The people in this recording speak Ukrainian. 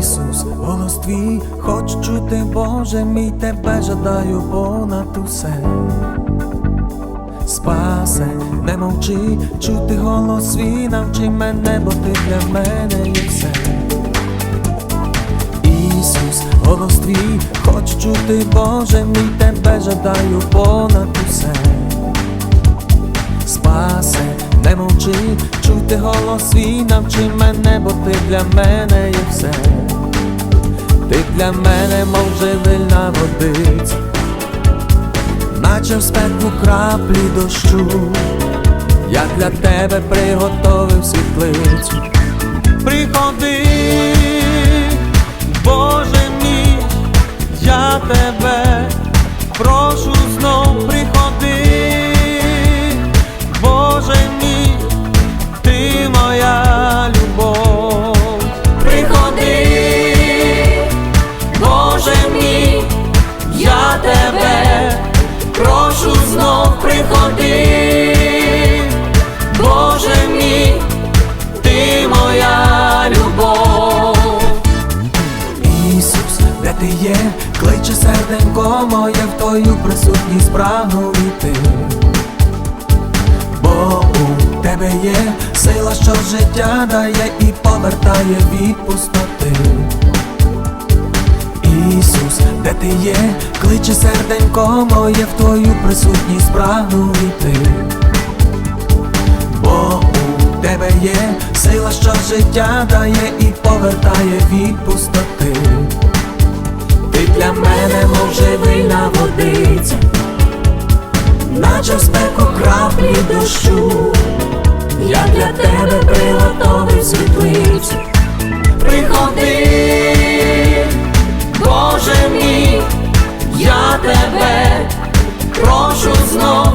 Ісус, голос твій, хоч чути, Боже, мій тебе жадаю понад усе. Спасе, не мовчи, чути голос свій, навчи мене, бо ти для мене є все. Ісус, голос твій, хоч чути, Боже, мій тебе жадаю понад усе. Спасе, не мовчи чути голос свій, навчи мене, бо ти для мене є все. Ти для мене, мов живильна водиця, наче в спеку краплі дощу, я для тебе приготовив світлицю. Приходи, Боже мій, я тебе прошу знов тебе прошу знов приходи, Боже мій, ти моя любов. Ісус, де ти є, кличе серденько моє в твою присутність прагну війти. Бо у тебе є сила, що життя дає і повертає від пустоти. Де ти є, кличе серденько моє в твою присутність прагну війти. Бо у тебе є сила, що життя дає і повертає від пустоти. Ти для мене, мов живильна водиця, наче в спеку краплі дощу, я для тебе приготовив знов.